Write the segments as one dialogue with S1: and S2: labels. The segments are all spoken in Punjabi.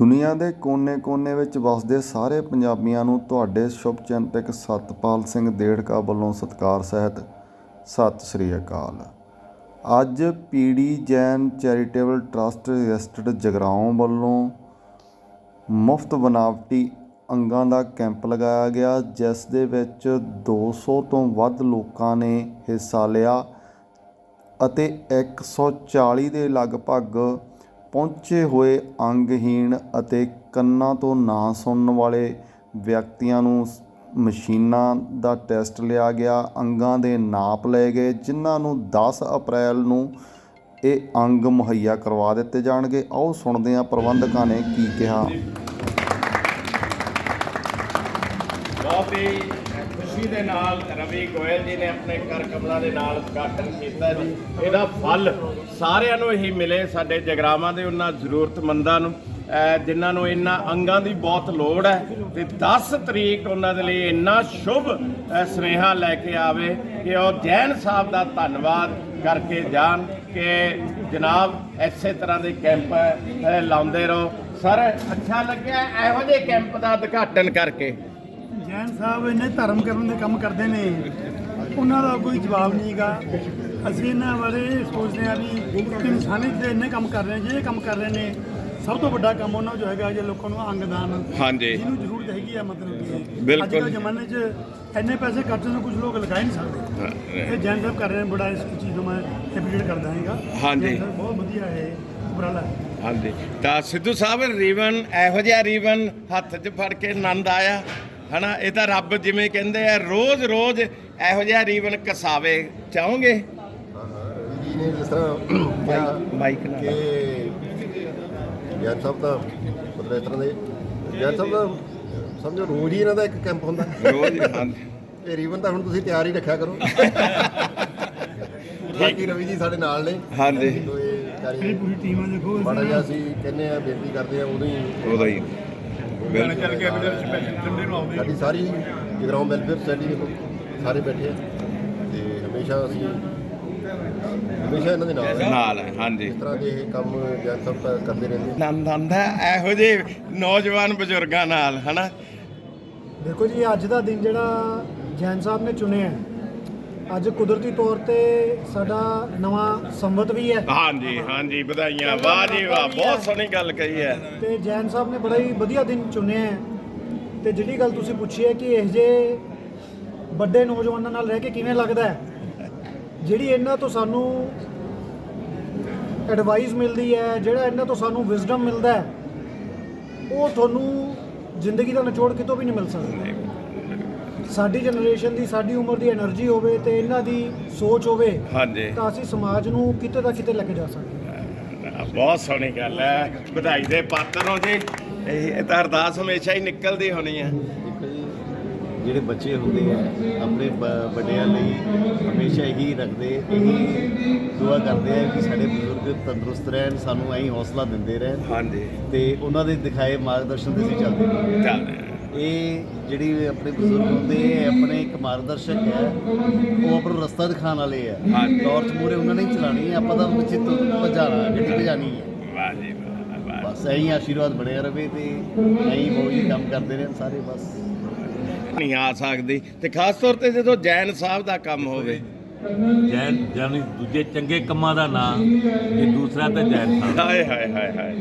S1: ਦੁਨੀਆ ਦੇ ਕੋਨੇ-ਕੋਨੇ ਵਿੱਚ ਵਸਦੇ ਸਾਰੇ ਪੰਜਾਬੀਆਂ ਨੂੰ ਤੁਹਾਡੇ ਸ਼ੁਭਚਿੰਤਕ ਸਤਪਾਲ ਸਿੰਘ ਦੇੜਕਾ ਵੱਲੋਂ ਸਤਿਕਾਰ ਸਹਿਤ ਸਤਿ ਸ੍ਰੀ ਅਕਾਲ। ਅੱਜ PD Jain charitable trust registered Jagraon ਵੱਲੋਂ ਮੁਫਤ ਬਨਾਵਟੀ ਅੰਗਾਂ ਦਾ ਕੈਂਪ ਲਗਾਇਆ ਗਿਆ, ਜਿਸ ਦੇ ਵਿੱਚ 200 ਤੋਂ ਵੱਧ ਲੋਕਾਂ ਨੇ ਹਿੱਸਾ ਲਿਆ ਅਤੇ 140 ਦੇ ਲਗਭਗ ਪਹੁੰਚੇ ਹੋਏ ਅੰਗਹੀਣ ਅਤੇ ਕੰਨਾਂ ਤੋਂ ਨਾ ਸੁਣਨ ਵਾਲੇ ਵਿਅਕਤੀਆਂ ਨੂੰ ਮਸ਼ੀਨਾਂ ਦਾ ਟੈਸਟ ਲਿਆ ਗਿਆ, ਅੰਗਾਂ ਦੇ ਨਾਪ ਲਏ ਗਏ, ਜਿਨ੍ਹਾਂ ਨੂੰ 10 ਅਪ੍ਰੈਲ ਨੂੰ ਇਹ ਅੰਗ ਮੁਹੱਈਆ ਕਰਵਾ ਦਿੱਤੇ ਜਾਣਗੇ। ਆਓ ਸੁਣਦੇ ਹਾਂ ਪ੍ਰਬੰਧਕਾਂ ਨੇ ਕੀ ਕਿਹਾ।
S2: ਬਹੁਤ ਹੀ ਖੁਸ਼ੀ ਦੇ ਨਾਲ ਰਵੀ ਗੋਇਲ ਜੀ ਨੇ ਆਪਣੇ ਕਰ ਕਮਲਾਂ ਦੇ ਨਾਲ ਉਦਘਾਟਨ ਕੀਤਾ ਜੀ। ਇਹਦਾ ਫਲ ਸਾਰਿਆਂ ਨੂੰ ਹੀ ਮਿਲੇ, ਸਾਡੇ ਜਗਰਾਵਾਂ ਦੇ ਉਹਨਾਂ ਜ਼ਰੂਰਤਮੰਦਾਂ ਨੂੰ। ਅਹ ਜਿਨ੍ਹਾਂ ਨੂੰ ਇਹਨਾਂ ਅੰਗਾਂ ਦੀ ਬਹੁਤ ਲੋੜ ਹੈ ਤੇ 10 ਤਰੀਕ ਉਹਨਾਂ ਦੇ ਲਈ ਇੰਨਾ ਸ਼ੁਭ, ਅਹ ਸੁਨੇਹਾ ਲੈ ਕੇ ਆਵੇ ਕਿ ਉਹ ਜੈਨ ਸਾਹਿਬ ਦਾ ਧੰਨਵਾਦ ਕਰਕੇ ਜਾਣ ਕਿ ਜਨਾਬ ਐਸੇ ਤਰ੍ਹਾਂ ਦੇ ਕੈਂਪ ਲਾਉਂਦੇ ਰਹੋ। ਸਰ, ਅੱਛਾ ਲੱਗਿਆ ਇਹੋ ਜਿਹੇ ਕੈਂਪ ਦਾ ਉਦਘਾਟਨ ਕਰਕੇ।
S3: ਜੈਨ ਸਾਹਿਬ ਇੰਨੇ ਧਰਮ ਕਰਨ ਦੇ ਕੰਮ ਕਰਦੇ ਨੇ ਉਹਨਾਂ ਦਾ ਕੋਈ ਜਵਾਬ ਨਹੀਂਗਾ ਅਸੀਂ ਇਹਨਾਂ ਬਾਰੇ ਸੋਚਦੇ ਹਾਂ ਵੀ ਇਨਸਾਨੀਅਤ ਦੇ ਇੰਨੇ ਕੰਮ ਕਰ ਰਹੇ ਜਿਹੜੇ ਕੰਮ ਕਰ ਰਹੇ ਨੇ ਸਭ ਤੋਂ ਵੱਡਾ ਕੰਮ ਉਹਨਾਂ ਜੋ ਹੈਗਾ ਜੇ ਲੋਕਾਂ ਨੂੰ ਅੰਗਦਾਨ।
S2: ਹਾਂਜੀ।
S3: ਜਿਹਨੂੰ ਜ਼ਰੂਰਤ ਹੈਗੀ ਆ ਮਤਲਬ ਕਿ।
S2: ਬਿਲਕੁਲ।
S3: ਅੱਜ ਕੱਲ੍ਹ ਜ਼ਮਾਨੇ 'ਚ ਇੰਨੇ ਪੈਸੇ ਖਰਚਣ ਨੂੰ ਕੁਝ ਲੋਕ ਲਗਾ ਹੀ ਨਹੀਂ ਸਕਦੇ। ਇਹ ਜੈਨ ਸਾਹਿਬ ਕਰ ਰਹੇ ਨੇ ਬੜਾ ਇਸ ਚੀਜ਼ ਨੂੰ ਮੈਂ ਐਪਰੀਸ਼ੀਏਟ ਕਰਦਾ ਹਾਂਗਾ।
S2: ਹਾਂਜੀ।
S3: ਬਹੁਤ ਵਧੀਆ ਹੈ ਉਪਰਾਲਾ।
S2: ਹਾਂਜੀ। ਤਾਂ ਸਿੱਧੂ ਸਾਹਿਬ ਰੀਵਨ ਇਹੋ ਜਿਹਾ ਰੀਵਨ ਹੱਥ 'ਚ ਫੜ ਕੇ ਆਨੰਦ ਆਇਆ। ਹਨਾ ਇਹ ਤਾਂ ਰੱਬ ਜਿਵੇਂ ਕਹਿੰਦੇ ਆ ਰੋਜ਼ ਰੋਜ਼ ਇਹੋ ਜਿਹਾ ਰੀਵਨ ਕਸਾਵੇ। ਚਾਹੋਗੇ?
S4: ਜੀ ਨੇ ਜਿਸ ਤਰ੍ਹਾਂ ਕਿਹਾ
S2: ਮਾਈਕ ਨਾਲ
S4: ਕਿ ਗਿਆਨ ਸਾਹਿਬ ਦਾ ਮਤਲਬ ਇਸ ਤਰ੍ਹਾਂ ਦੇ ਗਿਆਨ ਸਾਹਿਬ ਦਾ ਸਮਝੋ ਰੋਜ਼ ਹੀ ਇਹਨਾਂ ਦਾ ਇੱਕ ਕੈਂਪ ਹੁੰਦਾ।
S2: ਰੋਜ਼ ਹਾਂਜੀ।
S4: ਇਹ ਰੀਵਨ ਤਾਂ ਹੁਣ ਤੁਸੀਂ ਤਿਆਰ ਹੀ ਰੱਖਿਆ ਕਰੋ। ਬਾਕੀ ਰਵੀ ਜੀ ਸਾਡੇ ਨਾਲ ਨੇ।
S2: ਹਾਂਜੀ।
S4: ਇਹ
S3: ਪੂਰੀ ਟੀਮ ਦੇਖੋ
S4: ਬੜਾ ਜਿਹਾ ਅਸੀਂ ਕਹਿੰਦੇ ਆ ਬੇਨਤੀ ਕਰਦੇ ਆ ਉਦੋਂ ਹੀ। ਸਾਡੀ ਸਾਰੀ ਜਗਰਾਉਂ ਵੈਲਫੇਅਰ ਸੋਸਾਇਟੀ ਦੇ ਲੋਕ ਸਾਰੇ ਬੈਠੇ ਆ। ਤੇ ਹਮੇਸ਼ਾ ਅਸੀਂ ਹਮੇਸ਼ਾ ਇਹਨਾਂ ਦੇ ਨਾਲ ਆ।
S2: ਨਾਲ ਹੈ ਹਾਂਜੀ।
S4: ਇਸ ਤਰ੍ਹਾਂ ਦੇ ਇਹ ਕੰਮ ਤਾਂ ਕਰਦੇ ਰਹਿੰਦੇ
S2: ਆਨੰਦ ਆਉਂਦਾ ਇਹੋ ਜਿਹੇ ਨੌਜਵਾਨ ਬਜ਼ੁਰਗਾਂ ਨਾਲ ਹਨਾ?
S3: ਦੇਖੋ ਜੀ ਅੱਜ ਦਾ ਦਿਨ ਜਿਹੜਾ ਜੈਨ ਸਾਹਿਬ ਨੇ ਚੁਣਿਆ ਹੈ, ਅੱਜ ਕੁਦਰਤੀ ਤੌਰ ਤੇ ਸਾਡਾ ਨਵਾਂ ਸੰਵਤ ਵੀ ਹੈ।
S2: ਹਾਂਜੀ ਹਾਂਜੀ ਵਧਾਈਆਂ ਵਾਹ ਜੀ ਵਾਹ ਬਹੁਤ ਸੋਹਣੀ ਗੱਲ ਕਹੀ ਹੈ।
S3: ਤੇ ਜੈਨ ਸਾਹਿਬ ਨੇ ਬੜਾ ਹੀ ਵਧੀਆ ਦਿਨ ਚੁਣਿਆ ਹੈ। ਤੇ ਜਿਹੜੀ ਗੱਲ ਤੁਸੀਂ ਪੁੱਛੀ ਹੈ ਕਿ ਇਹ ਜੇ ਵੱਡੇ ਨੌਜਵਾਨਾਂ ਨਾਲ ਰਹਿ ਕੇ ਕਿਵੇਂ ਲੱਗਦਾ ਹੈ? ਜਿਹੜੀ ਇਹਨਾਂ ਤੋਂ ਸਾਨੂੰ ਐਡਵਾਈਸ ਮਿਲਦੀ ਹੈ ਜਿਹੜਾ ਇਹਨਾਂ ਤੋਂ ਸਾਨੂੰ ਵਿਜ਼ਡਮ ਮਿਲਦਾ ਹੈ ਉਹ ਤੁਹਾਨੂੰ ਜ਼ਿੰਦਗੀ ਦਾ ਨਿਚੋੜ ਕਿਤੋਂ ਵੀ ਨਹੀਂ ਮਿਲ ਸਕਦਾ। ਸਾਡੀ ਜਨਰੇਸ਼ਨ ਦੀ ਸਾਡੀ ਉਮਰ ਦੀ એનર્ਜੀ ਹੋਵੇ ਤੇ ਇਹਨਾਂ ਦੀ ਸੋਚ ਹੋਵੇ
S2: ਹਾਂਜੀ।
S3: ਤਾਂ ਅਸੀਂ ਸਮਾਜ ਨੂੰ ਕਿਤੇ ਦਾ ਕਿਤੇ ਲੈ ਕੇ ਜਾ ਸਕਦੇ ਹਾਂ।
S2: ਬਹੁਤ ਸੋਹਣੀ ਗੱਲ ਹੈ। ਵਧਾਈ ਦੇ ਪਾਤਰ ਹੋ ਜੀ। ਇਹ ਤਾਂ ਅਰਦਾਸ ਹਮੇਸ਼ਾ ਹੀ ਨਿਕਲਦੀ ਹੋਣੀ ਹੈ।
S5: ਜਿਹੜੇ ਬੱਚੇ ਹੁੰਦੇ ਆ ਆਪਣੇ ਵੱਡਿਆਂ ਲਈ ਹਮੇਸ਼ਾ ਇਹੀ ਰੱਖਦੇ ਇਹੀ ਦੁਆ ਕਰਦੇ ਆ ਕਿ ਸਾਡੇ ਬਜ਼ੁਰਗ ਤੰਦਰੁਸਤ ਰਹਿਣ ਸਾਨੂੰ ਐਂ ਹੌਸਲਾ ਦਿੰਦੇ ਰਹਿਣ
S2: ਹਾਂਜੀ।
S5: ਤੇ ਉਹਨਾਂ ਦੇ ਦਿਖਾਏ ਮਾਰਗਦਰਸ਼ਨ ਤੇ ਅਸੀਂ ਚੱਲਦੇ
S2: ਚੱਲਦੇ
S5: ਇਹ ਜਿਹੜੀ ਆਪਣੇ ਬਜ਼ੁਰਗ ਹੁੰਦੇ ਇਹ ਆਪਣੇ ਇੱਕ ਮਾਰਗਦਰਸ਼ਕ ਹੈ। ਉਹ ਆਪਣਾ ਰਸਤਾ ਦਿਖਾਉਣ ਵਾਲੇ ਆ। ਟਾਰਚ ਮੂਰੇ ਉਹਨਾਂ ਨੇ ਹੀ ਚਲਾਣੀ ਆਪਾਂ ਤਾਂ ਵਿੱਚ ਭਜਾਣਾ ਗੱਡੀ ਭਜਾਣੀ ਹੈ
S2: ਵਾਹ ਜੀ ਵਾਹ
S5: ਬਸ ਐਂ ਆਸ਼ੀਰਵਾਦ ਬਣਿਆ ਰਵੇ ਤੇ ਐਂ ਬਹੁਤ ਹੀ ਕੰਮ ਕਰਦੇ ਰਹਿਣ ਸਾਰੇ ਬਸ।
S2: ਨਹੀਂ ਆ ਸਕਦੀ। ਤੇ ਖਾਸ ਤੌਰ ਤੇ ਜਦੋਂ ਜੈਨ ਸਾਹਿਬ ਦਾ ਕੰਮ ਹੋਵੇ
S6: ਜੈਨ ਜਾਨੀ ਦੂਜੇ ਚੰਗੇ ਕੰਮਾਂ ਦਾ ਨਾਂ ਇਹ ਦੂਸਰਾ ਤਾਂ ਜੈਨ ਸਾਹਿਬ।
S2: ਹਾਏ ਹਾਏ ਹਾਏ ਹਾਏ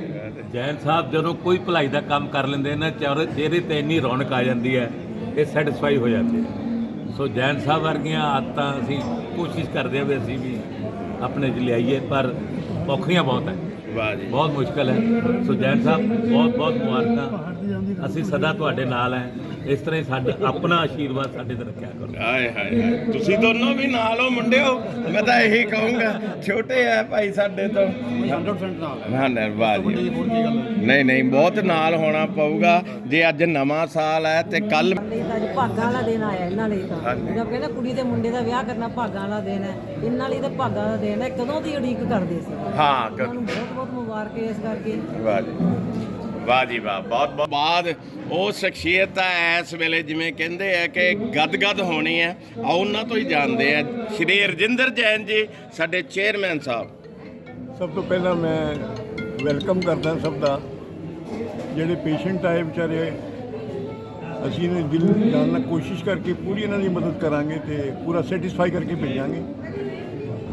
S6: ਜੈਨ ਸਾਹਿਬ ਜਦੋਂ ਕੋਈ ਭਲਾਈ ਦਾ ਕੰਮ ਕਰ ਲੈਂਦੇ ਨੇ ਚਿਹਰੇ ਚਿਹਰੇ ਤੇ ਇੰਨੀ ਰੌਣਕ ਆ ਜਾਂਦੀ ਹੈ ਇਹ ਸੈਟੀਸਫਾਈ ਹੋ ਜਾਂਦੇ। ਸੋ ਜੈਨ ਸਾਹਿਬ ਵਰਗੀਆਂ ਆਦਤਾਂ ਅਸੀਂ ਕੋਸ਼ਿਸ਼ ਕਰਦੇ ਹਾਂ ਵੀ ਅਸੀਂ ਵੀ ਆਪਣੇ 'ਚ ਲਿਆਈਏ ਪਰ ਔਖੀਆਂ ਬਹੁਤ ਹੈ।
S2: ਵਾਹ ਜੀ।
S6: ਬਹੁਤ ਮੁਸ਼ਕਲ ਹੈ। ਸੋ ਜੈਨ ਸਾਹਿਬ ਬਹੁਤ ਬਹੁਤ ਮੁਬਾਰਕਾਂ। ਅਸੀਂ ਸਦਾ ਤੁਹਾਡੇ ਨਾਲ ਹੈ। ਇਸ ਤਰ੍ਹਾਂ ਹੀ ਸਾਡਾ ਆਪਣਾ ਆਸ਼ੀਰਵਾਦ ਸਾਡੇ ਤੇ ਰੱਖਿਆ ਕਰੋ।
S2: ਹਾਏ ਹਾਏ ਹਾਏ। ਤੁਸੀਂ ਦੋਨੋਂ ਵੀ ਨਾਲ ਹੋ ਮੁੰਡਿਓ। ਮੈਂ ਤਾਂ ਇਹੀ ਕਹੂੰਗਾ ਛੋਟੇ ਆ ਭਾਈ ਸਾਡੇ ਤੋਂ। 100% ਨਾਲ ਹਾਂ। ਨਾ ਵਾਹ ਜੀ। ਨਹੀਂ ਨਹੀਂ ਬਹੁਤ ਨਾਲ ਹੋਣਾ ਪਊਗਾ। ਜੇ ਅੱਜ ਨਵਾਂ ਸਾਲ ਹੈ ਤੇ ਕੱਲ
S7: ਲਈ ਤਾਂ ਅੱਜ ਭਾਗਾਂ ਵਾਲਾ ਦਿਨ ਆਇਆ ਇਹਨਾਂ ਲਈ ਤਾਂ। ਜਦ ਕਹਿੰਦੇ ਕੁੜੀ ਤੇ ਮੁੰਡੇ ਦਾ ਵਿਆਹ ਕਰਨਾ ਭਾਗਾਂ ਵਾਲਾ ਦਿਨ ਹੈ ਇਹਨਾਂ ਲਈ ਤਾਂ ਭਾਗਾਂ ਦਾ ਦਿਨ ਹੈ ਕਦੋਂ ਦੀ ਉਡੀਕ ਕਰਦੇ ਸੀ?
S2: ਹਾਂ ਕ-
S7: ਨੂੰ ਬਹੁਤ ਬਹੁਤ ਮੁਬਾਰਕ ਇਸ ਕਰਕੇ।
S2: ਵਾਹ ਜੀ। ਵਾਹ ਜੀ ਵਾਹ, ਬਹੁਤ ਬਹੁਤ ਬਾਅਦ ਉਹ ਸ਼ਖਸੀਅਤ ਹੈ ਇਸ ਵੇਲੇ ਜਿਵੇਂ ਕਹਿੰਦੇ ਆ ਕਿ ਗਦਗਦ ਹੋਣੀ ਹੈ ਆ ਉਹਨਾਂ ਤੋਂ ਹੀ ਜਾਣਦੇ ਆ। ਸ਼੍ਰੀ ਰਜਿੰਦਰ ਜੈਨ ਜੀ, ਸਾਡੇ ਚੇਅਰਮੈਨ ਸਾਹਿਬ।
S8: ਸਭ ਤੋਂ ਪਹਿਲਾਂ ਮੈਂ ਵੈਲਕਮ ਕਰਦਾ ਸਭ ਦਾ।
S3: ਜਿਹੜੇ ਪੇਸ਼ੈਂਟ ਆਏ ਵਿਚਾਰੇ, ਅਸੀਂ ਇਹਨਾਂ ਦੀ ਦਿਲ ਜਾਨ ਨਾਲ ਕੋਸ਼ਿਸ਼ ਕਰਕੇ ਪੂਰੀ ਇਹਨਾਂ ਦੀ ਮਦਦ ਕਰਾਂਗੇ ਤੇ ਪੂਰਾ ਸੈਟੀਸਫਾਈ ਕਰਕੇ ਭੇਜਾਂਗੇ।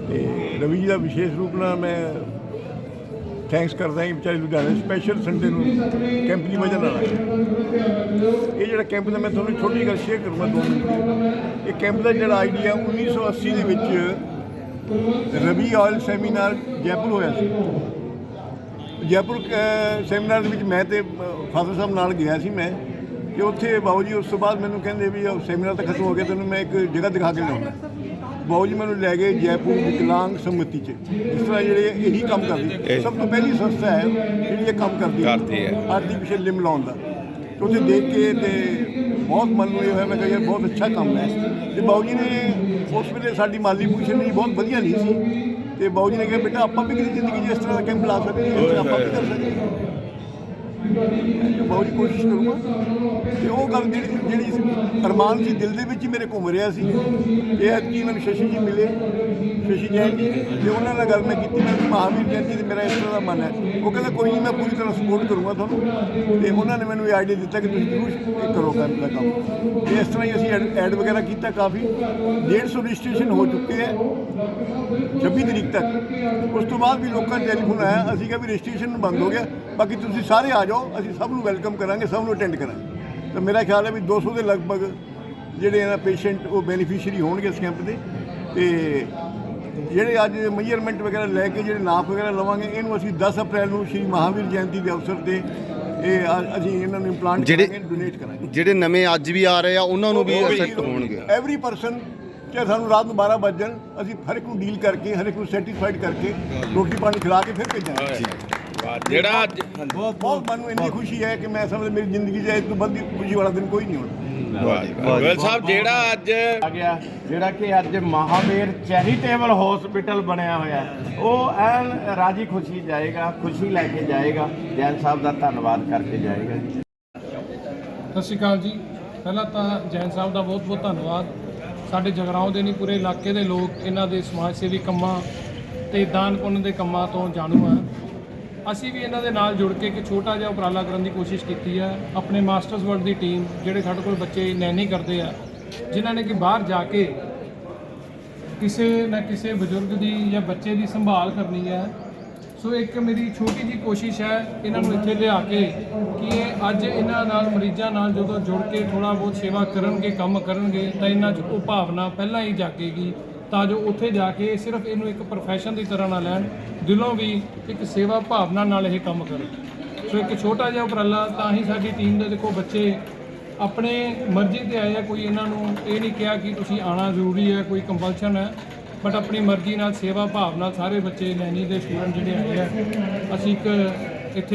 S3: ਤੇ ਰਵੀ ਜੀ ਦਾ ਵਿਸ਼ੇਸ਼ ਰੂਪ ਨਾਲ ਮੈਂ ਥੈਂਕਸ ਕਰਦਾ ਹਾਂ ਵਿਚਾਰੇ ਲੁਧਿਆਣੇ ਸਪੈਸ਼ਲ ਸੰਡੇ ਨੂੰ ਕੈਂਪ ਦੀ ਵਜ੍ਹਾ ਨਾਲ ਆਏ ਇਹ ਜਿਹੜਾ ਕੈਂਪ ਦਾ ਮੈਂ ਤੁਹਾਨੂੰ ਛੋਟੀ ਗੱਲ ਸ਼ੇਅਰ ਕਰੂੰਗਾ ਦੋ ਮਿੰਟ ਇਹ ਕੈਂਪ ਦਾ ਜਿਹੜਾ ਆਈਡੀਆ 1980 ਦੇ ਵਿੱਚ ਰਵੀ ਆਇਲ ਸੈਮੀਨਾਰ ਜੈਪੁਰ ਹੋਇਆ ਸੀ। ਜੈਪੁਰ ਸੈਮੀਨਾਰ ਦੇ ਵਿੱਚ ਮੈਂ ਤੇ ਫਾਦਰ ਸਾਹਿਬ ਨਾਲ ਗਿਆ ਸੀ ਮੈਂ ਤੇ ਉੱਥੇ ਬਾਬੂ ਜੀ ਉਸ ਤੋਂ ਬਾਅਦ ਮੈਨੂੰ ਕਹਿੰਦੇ ਵੀ ਉਹ ਸੈਮੀਨਾਰ ਤਾਂ ਖਤਮ ਹੋ ਗਿਆ, ਤੈਨੂੰ ਮੈਂ ਇੱਕ ਜਗ੍ਹਾ ਦਿਖਾ ਕੇ ਲਿਆਉਂਦਾ। ਬਾਬੂ ਜੀ ਮੈਨੂੰ ਲੈ ਗਏ ਜੈਪੁਰ ਵਿਕਲਾਂਗ ਸਮਿਤੀ 'ਚ। ਇਸ ਤਰ੍ਹਾਂ ਜਿਹੜੇ ਇਹੀ ਕੰਮ ਕਰਦੀ ਸਭ ਤੋਂ ਪਹਿਲੀ ਸੰਸਥਾ ਹੈ ਜਿਹੜੀ ਇਹ ਕੰਮ ਕਰਦੀ ਹੈ।
S2: ਕਰਦੀ ਹੈ।
S3: ਆਰਟੀਫੀਸ਼ੀਅਲ ਲਿੰਬ ਲਾਉਣ ਦਾ। ਉੱਥੇ ਦੇਖ ਕੇ ਤੇ ਬਹੁਤ ਮਨ ਨੂੰ ਇਹ ਹੋਇਆ ਮੈਂ ਕਿਹਾ ਯਾਰ ਬਹੁਤ ਅੱਛਾ ਕੰਮ ਹੈ। ਤੇ ਬਾਬੂ ਜੀ ਨੇ ਉਸ ਵੇਲੇ ਸਾਡੀ ਮਾਲੀ ਪੋਜੀਸ਼ਨ ਵੀ ਬਹੁਤ ਵਧੀਆ ਨਹੀਂ ਸੀ। ਤੇ ਬਾਬੂ ਜੀ ਨੇ ਕਿਹਾ ਬੇਟਾ ਆਪਾਂ ਵੀ ਕਿਤੇ ਜ਼ਿੰਦਗੀ 'ਚ ਇਸ ਤਰ੍ਹਾਂ ਦਾ ਕੈਂਪ ਲਾ ਸਕਦੇ ਹਾਂ ਆਪਾਂ ਵੀ ਕਰ ਸਕਦੇ ਹਾਂ। ਬਹੁਤ ਕੋਸ਼ਿਸ਼ ਕਰੂੰਗਾ ਤੇ ਉਹ ਗੱਲ ਜਿਹੜੀ ਜਿਹੜੀ ਅਰਮਾਨ ਸੀ ਦਿਲ ਦੇ ਵਿੱਚ ਹੀ ਮੇਰੇ ਘੁੰਮ ਰਿਹਾ ਸੀ, ਇਹ ਹੈ ਕਿ ਮੈਨੂੰ ਸ਼ਸ਼ੀ ਜੀ ਮਿਲੇ, ਸ਼ਸ਼ੀ ਜੈਨ ਜੀ, ਤੇ ਉਹਨਾਂ ਨਾਲ ਗੱਲ ਮੈਂ ਕੀਤੀ, ਮੈਂ ਕਿਹਾ ਜੈਨ ਜੀ ਤੇ ਮੇਰਾ ਇਸ ਤਰ੍ਹਾਂ ਦਾ ਮਨ ਹੈ। ਉਹ ਕਹਿੰਦਾ, ਕੋਈ ਨਹੀਂ, ਮੈਂ ਪੂਰੀ ਤਰ੍ਹਾਂ ਸਪੋਰਟ ਕਰੂੰਗਾ ਤੁਹਾਨੂੰ। ਤੇ ਉਹਨਾਂ ਨੇ ਮੈਨੂੰ ਇਹ ਆਈਡੀਆ ਦਿੱਤਾ ਕਿ ਤੁਸੀਂ ਜ਼ਰੂਰ ਇਹ ਕਰੋ ਕੰਮ ਦਾ ਕੰਮ। ਤੇ ਇਸ ਤਰ੍ਹਾਂ ਹੀ ਅਸੀਂ ਐਡ ਵਗੈਰਾ ਕੀਤਾ ਕਾਫੀ। 150 ਰਜਿਸਟ੍ਰੇਸ਼ਨ ਹੋ ਚੁੱਕੇ ਹੈ 26 ਤਰੀਕ ਤੱਕ। ਉਸ ਤੋਂ ਬਾਅਦ ਵੀ ਲੋਕਾਂ ਦਾ ਟੈਲੀਫੋਨ ਆਇਆ, ਅਸੀਂ ਕਿਹਾ ਵੀ ਰਜਿਸਟ੍ਰੇਸ਼ਨ ਬੰਦ ਹੋ ਗਿਆ। ਬਾਕੀ ਤੁਸੀਂ ਸਾਰੇ ਆ ਜਾਓ ਅਸੀਂ ਸਭ ਨੂੰ ਵੈਲਕਮ ਕਰਾਂਗੇ ਸਭ ਨੂੰ ਅਟੈਂਡ ਕਰਾਂਗੇ। ਤਾਂ ਮੇਰਾ ਖਿਆਲ ਹੈ ਵੀ 200 ਦੇ ਲਗਭਗ ਜਿਹੜੇ ਇਹਨਾਂ ਪੇਸ਼ੈਂਟ ਉਹ ਬੈਨੀਫੀਸ਼ੀਅਰੀ ਹੋਣਗੇ ਇਸ ਕੈਂਪ ਦੇ। ਤੇ ਜਿਹੜੇ ਅੱਜ ਮੈਜਰਮੈਂਟ ਵਗੈਰਾ ਲੈ ਕੇ ਜਿਹੜੇ ਨਾਪ ਵਗੈਰਾ ਲਵਾਂਗੇ ਇਹਨੂੰ ਅਸੀਂ 10 ਅਪ੍ਰੈਲ ਨੂੰ ਸ਼੍ਰੀ ਮਹਾਵੀਰ ਜਯੰਤੀ ਦੇ ਅਵਸਰ ਤੇ ਇਹ ਅਸੀਂ ਇਹਨਾਂ ਨੂੰ ਇੰਪਲਾਂਟ ਕਰਾਂਗੇ ਡੋਨੇਟ ਕਰਾਂਗੇ।
S8: ਜਿਹੜੇ ਨਵੇਂ ਅੱਜ ਵੀ ਆ ਰਹੇ ਆ ਉਹਨਾਂ ਨੂੰ ਵੀ ਇਫੈਕਟ ਹੋਣਗੇ।
S3: ਐਵਰੀ ਪਰਸਨ ਚਾਹੇ ਸਾਨੂੰ ਰਾਤ ਨੂੰ 12 ਵੱਜ ਅਸੀਂ ਹਰ ਇੱਕ ਨੂੰ ਡੀਲ ਕਰਕੇ ਹਰ ਇੱਕ ਨੂੰ ਸੈਟੀਸਫਾਈਡ ਕਰਕੇ ਰੋਟੀ ਪਾਣੀ ਖਿਲਾ ਕੇ ਫਿਰ ਭੇਜਾਂਗੇ।
S2: ਜਿਹੜਾ ਅੱਜ
S3: ਬਹੁਤ ਬਹੁਤ ਮਨ ਇੰਨੀ ਖੁਸ਼ੀ ਹੈ ਕਿ ਮੈਂ ਸਮਝ ਮੇਰੀ ਜ਼ਿੰਦਗੀ 'ਚ ਇਸ ਤੋਂ ਵੱਧ ਖੁਸ਼ੀ ਵਾਲਾ ਦਿਨ ਕੋਈ ਨਹੀਂ ਹੋਣਾ।
S2: ਗੋਇਲ ਸਾਹਿਬ ਜਿਹੜਾ ਅੱਜ ਆ ਗਿਆ ਜਿਹੜਾ ਕਿ ਅੱਜ ਮਹਾਵੀਰ ਚੈਰੀਟੇਬਲ ਹਸਪੀਟਲ ਬਣਿਆ ਹੋਇਆ। ਹੈ, ਉਹ ਐਨ ਰਾਜੀ ਖੁਸ਼ੀ ਜਾਏਗਾ ਖੁਸ਼ੀ ਲੈ ਕੇ ਜਾਏਗਾ। ਜੈਨ ਸਾਹਿਬ ਦਾ ਧੰਨਵਾਦ ਕਰਕੇ ਜਾਏਗਾ ਜੀ।
S9: ਸਤਿ ਸ਼੍ਰੀ ਅਕਾਲ ਜੀ। ਪਹਿਲਾਂ ਤਾਂ ਜੈਨ ਸਾਹਿਬ ਦਾ ਬਹੁਤ ਬਹੁਤ ਧੰਨਵਾਦ। ਸਾਡੇ ਜਗਰਾਉਂ ਦੇ ਨਹੀਂ ਪੂਰੇ ਇਲਾਕੇ ਦੇ ਲੋਕ ਇਹਨਾਂ ਦੇ ਸਮਾਜ ਸੇਵੀ ਕੰਮਾਂ ਤੇ ਦਾਨ ਪੁੰਨ ਦੇ ਕੰਮਾਂ ਤੋਂ ਜਾਣੂ ਆ। ਅਸੀਂ ਵੀ ਇਹਨਾਂ ਦੇ ਨਾਲ ਜੁੜ ਕੇ ਇੱਕ ਛੋਟਾ ਜਿਹਾ ਉਪਰਾਲਾ ਕਰਨ ਦੀ ਕੋਸ਼ਿਸ਼ ਕੀਤੀ ਹੈ। ਆਪਣੇ ਮਾਸਟਰਸ ਵਰਡ ਦੀ ਟੀਮ ਜਿਹੜੇ ਸਾਡੇ ਕੋਲ ਬੱਚੇ ਨੈਨੀ ਕਰਦੇ ਆ, ਜਿਨ੍ਹਾਂ ਨੇ ਕਿ ਬਾਹਰ ਜਾ ਕੇ ਕਿਸੇ ਨਾ ਕਿਸੇ ਬਜ਼ੁਰਗ ਦੀ ਜਾਂ ਬੱਚੇ ਦੀ ਸੰਭਾਲ ਕਰਨੀ ਹੈ। ਸੋ ਇੱਕ ਮੇਰੀ ਛੋਟੀ ਜੀ ਕੋਸ਼ਿਸ਼ ਹੈ ਇਹਨਾਂ ਨੂੰ ਇੱਥੇ ਲਿਆ ਕੇ ਕਿ ਇਹ ਅੱਜ ਇਹਨਾਂ ਨਾਲ, ਮਰੀਜ਼ਾਂ ਨਾਲ ਜਦੋਂ ਜੁੜ ਕੇ ਥੋੜਾ ਬਹੁਤ ਸੇਵਾ ਕਰਨਗੇ, ਕੰਮ ਕਰਨਗੇ, ਤਾਂ ਇਹਨਾਂ 'ਚ ਉਹ ਭਾਵਨਾ ਪਹਿਲਾਂ ਹੀ ਜਾਗੇਗੀ, ਤਾਂ ਜੋ ਉੱਥੇ ਜਾ ਕੇ ਸਿਰਫ ਇਹਨੂੰ ਇੱਕ ਪ੍ਰੋਫੈਸ਼ਨ ਦੀ ਤਰ੍ਹਾਂ ਨਾ ਲੈਣ। ਦਿਲੋਂ ਵੀ ਇੱਕ ਸੇਵਾ ਭਾਵਨਾ ਨਾਲ ਇਹ ਕੰਮ ਕਰਨ ਸੋ ਇੱਕ ਛੋਟਾ ਜਿਹਾ ਉਪਰਾਲਾ ਤਾਂ ਹੀ ਸਾਡੀ ਟੀਮ ਦੇ ਦੇਖੋ ਬੱਚੇ ਆਪਣੇ ਮਰਜ਼ੀ ਤੇ ਆਏ ਆ, ਕੋਈ ਇਹਨਾਂ ਨੂੰ ਇਹ ਨਹੀਂ ਕਿਹਾ ਕਿ ਤੁਸੀਂ ਆਣਾ ਜ਼ਰੂਰੀ ਹੈ, ਕੋਈ ਕੰਪਲਸ਼ਨ ਹੈ ਬਟ ਆਪਣੀ ਮਰਜ਼ੀ ਨਾਲ, ਸੇਵਾ ਭਾਵ ਨਾਲ ਸਾਰੇ ਬੱਚੇ ਨੈਣੀ ਦੇ ਸਟੂਡੈਂਟ ਜਿਹੜੇ ਆਏ ਆ, ਅਸੀਂ ਇੱਕ ਇੱਥੇ